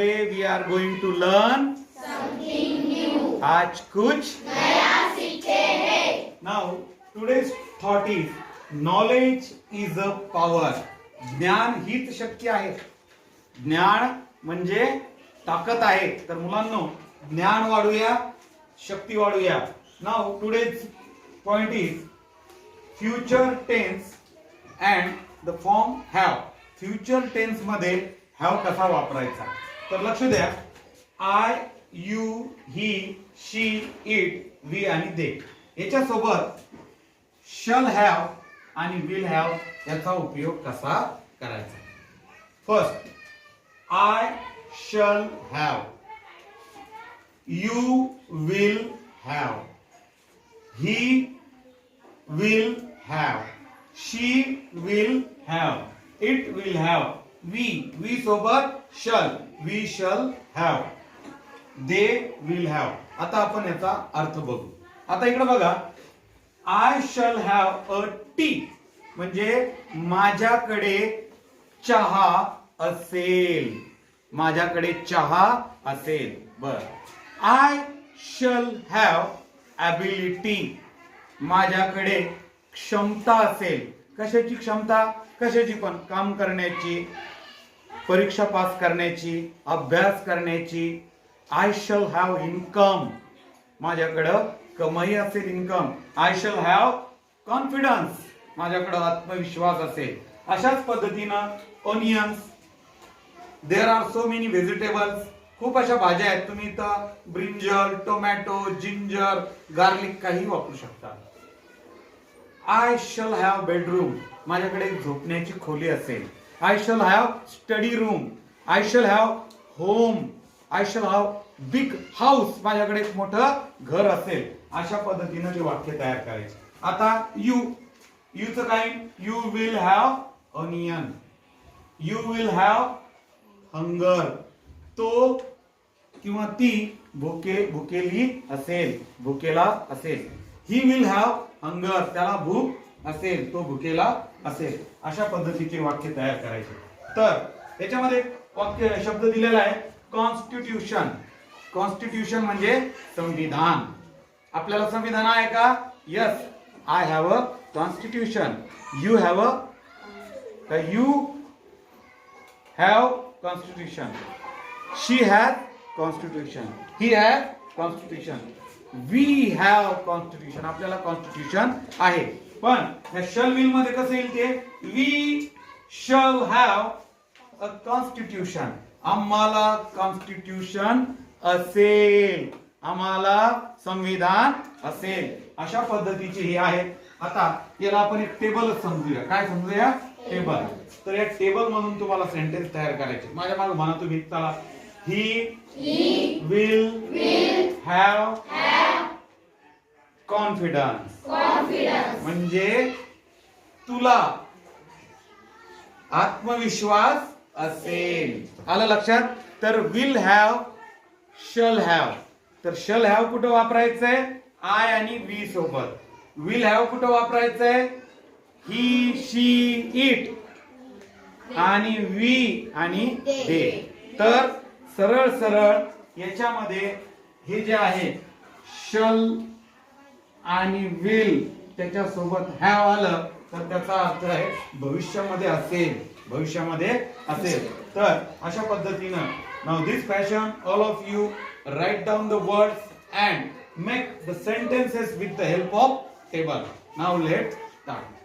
Today we are going to learn आज कुछ now today's thought is knowledge is a power ज्ञान हीच शक्य आहे. ज्ञान म्हणजे ताकद आहे. तर मुलांनो ज्ञान वाढूया शक्ती वाढूया. Now today's point is future tense and the form have future टेन्समध्ये have कसा वापरायचा? तर लक्ष द्या. I you he she it we आणि दे याच्यासोबत शल हॅव आणि विल हॅव याचा उपयोग कसा करायचा? First I shall have you will have he will have she will have it will have we we सोबत shall we shall have they will have आता आपण याचा अर्थ बघू. आता इकडे बघा. I shall have a tea म्हणजे माझ्याकडे चहा असेल. माझ्याकडे चहा असेल. बर. आय शल हॅव ॲबिलिटी माझ्याकडे क्षमता असेल. कशाची क्षमता कशाची पण काम करण्याची परीक्षा पास करण्याची अभ्यास करण्याची आय शल हॅव इन्कम माझ्याकडं कमाई असेल income I shall have confidence माझ्याकडं आत्मविश्वास असेल. अशाच पद्धतीनं onions there are so many vegetables खूप अशा भाज्या आहेत. तुम्ही इथं ब्रिंजल टोमॅटो जिंजर गार्लिक काही वापरू शकता. आय शल हॅव बेडरूम माझ्याकडे झोपण्याची खोली असेल. I shall have study room I shall have home I shall have big house माझ्याकडे एक मोठं घर असेल. अशा पद्धतीनं ते वाक्य तयार करायचे. आता यू यूचं काय? You will have onion you will have hunger तो किंवा ती भुके भुकेली असेल. भुकेला असेल. ही विल हॅव हंगर त्याला भूक असेल तो भुकेला असेल. अशा पद्धतीचे वाक्य तयार करायचे. तर त्याच्यामध्ये वाक्य शब्द दिलेला आहे कॉन्स्टिट्यूशन कॉन्स्टिट्यूशन म्हणजे संविधान. आपल्याला संविधान आहे का? Yes I have a constitution you have a you have constitution she has constitution he have constitution we have constitution. आपल्याला कॉन्स्टिट्यूशन आहे. पण या शल विलमध्ये कसं येईल ते? We shall have a constitution आम्हाला कॉन्स्टिट्यूशन असेल. आम्हाला संविधान असेल. अशा पद्धतीचे हे आहे. आता याला आपण एक टेबलच समजूया. काय समजूया? टेबल तर या टेबल मधून तुम्हाला सेंटेन्स तयार करायचे. माझ्या मागे म्हणा तुम्ही चला ही विल हॅव कॉन्फिडन्स म्हणजे तुला आत्मविश्वास असेल. आलं लक्षात? तर विल हॅव शल हॅव तर शल हॅव कुठं वापरायचंय? आय आणि वी सोबत. विल हॅव कुठं वापरायचंय? ही शी इट आणि वी आणि दे तर सरळ सरळ याच्यामध्ये हे जे आहे शल आणि विल त्याच्यासोबत हॅव आलं तर त्याचा अर्थ आहे भविष्यामध्ये असेल. भविष्यामध्ये असेल. तर अशा पद्धतीनं now this fashion all of you write down the words and make the sentences with the help of table now let start